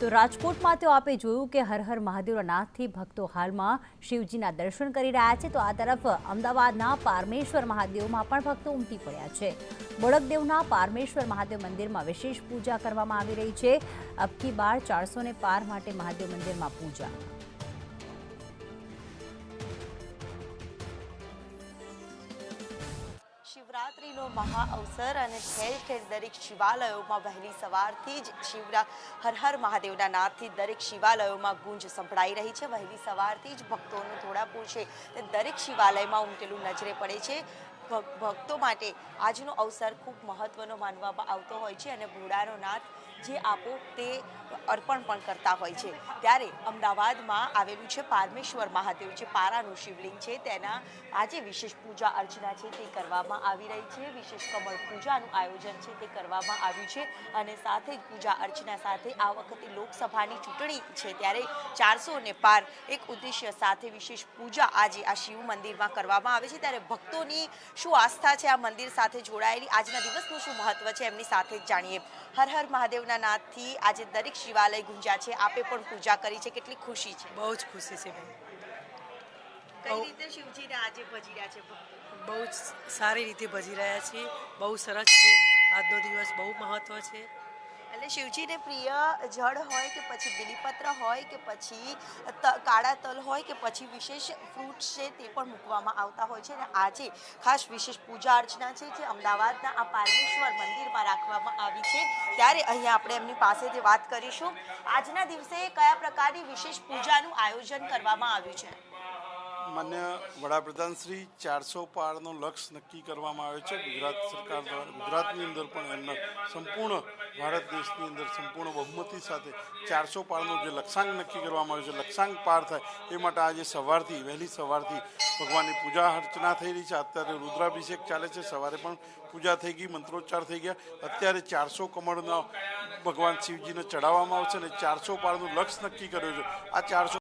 તો રાજકોટમાં તો આપે જોયું કે હર હર મહાદેવના નાથથી ભક્તો હાલમાં શિવજીના દર્શન કરી રહ્યા છે. તો આ તરફ અમદાવાદના પારમેશ્વર મહાદેવમાં પણ ભક્તો ઉમટી પડ્યા છે. બોડકદેવના પારમેશ્વર મહાદેવ મંદિરમાં વિશેષ પૂજા કરવામાં આવી રહી છે. અબકી બાર ચારસો ને પાર માટે મહાદેવ મંદિરમાં પૂજા. શિવરાત્રીનો મહા અવસર અને ઠેર ઠેર દરેક શિવાલયોમાં વહેલી સવારથી જ શિવરા હર હર મહાદેવના નાદથી દરેક શિવાલયોમાં ગુંજ સંભળાઈ રહી છે. વહેલી સવારથી જ ભક્તોનું ધોળાપુર છે. તે દરેક શિવાલયમાં ઉમટેલું નજરે પડે છે. ભક્તો માટે આજનો અવસર ખૂબ મહત્વનો માનવામાં આવતો હોય છે અને ભોળાનો નાથ જે આપો તે અર્પણ પણ કરતા હોય છે. ત્યારે અમદાવાદમાં આવેલું છે પારમેશ્વર મહાદેવ જે પારાનું શિવલિંગ છે તેના આજે વિશેષ પૂજા અર્ચના છે તે કરવામાં આવી રહી છે. વિશેષ કમળ પૂજાનું આયોજન છે તે કરવામાં આવ્યું છે અને સાથે જ પૂજા અર્ચના સાથે આ વખતે લોકસભાની ચૂંટણી છે ત્યારે ચારસો ને પાર એક ઉદ્દેશ્ય સાથે વિશેષ પૂજા આજે આ શિવ મંદિરમાં કરવામાં આવે છે. ત્યારે ભક્તોની શું આસ્થા છે આ મંદિર સાથે જોડાયેલી? આજના દિવસનું શું મહત્વ છે? એમની સાથે જ જાણીએ. હર હર મહાદેવના નાથથી આજે દરેક શિવાલય ગુંજ્યા છે. આપે પણ પૂજા કરી છે. કેટલી ખુશી છે. બહુ જ ખુશી છે કઈ રીતે શિવજીને આજે ભજી રહ્યા છે બહુ જ સારી રીતે ભજી રહ્યા છીએ. બહુ સરસ છે. આજનો દિવસ બહુ મહત્વ છે. એટલે શિવજીને પ્રિય જળ હોય કે પછી બિલીપત્ર હોય કે પછી કાળા તલ હોય કે પછી વિશેષ ફ્રૂટ છે તે પણ મૂકવામાં આવતા હોય છે અને આજે ખાસ વિશેષ પૂજા અર્ચના છે જે અમદાવાદના આ પારમેશ્વર મંદિરમાં રાખવામાં આવી છે. ત્યારે અહીંયા આપણે એમની પાસેથી વાત કરીશું. આજના દિવસે કયા પ્રકારની વિશેષ પૂજાનું આયોજન કરવામાં આવ્યું છે? માન્ય વડાપ્રધાન શ્રી ચારસો પારનો લક્ષ્ય નક્કી કરવામાં આવ્યો છે. ગુજરાત સરકાર દ્વારા, ગુજરાતની અંદર પણ એમના સંપૂર્ણ ભારત દેશની અંદર સંપૂર્ણ બહુમતી સાથે ચારસો પારનો જે લક્ષ્યાંક નક્કી કરવામાં આવ્યો છે, લક્ષ્યાંક પાર થાય એ માટે આજે સવારથી, વહેલી સવારથી ભગવાનની પૂજા અર્ચના થઈ રહી છે. અત્યારે રુદ્રાભિષેક ચાલે છે. સવારે પણ પૂજા થઈ ગઈ, મંત્રોચ્ચાર થઈ ગયા. અત્યારે ચારસો કમળના ભગવાન શિવજીને ચડાવવામાં આવશે અને ચારસો પારનું લક્ષ્ય નક્કી કર્યું છે. આ ચારસો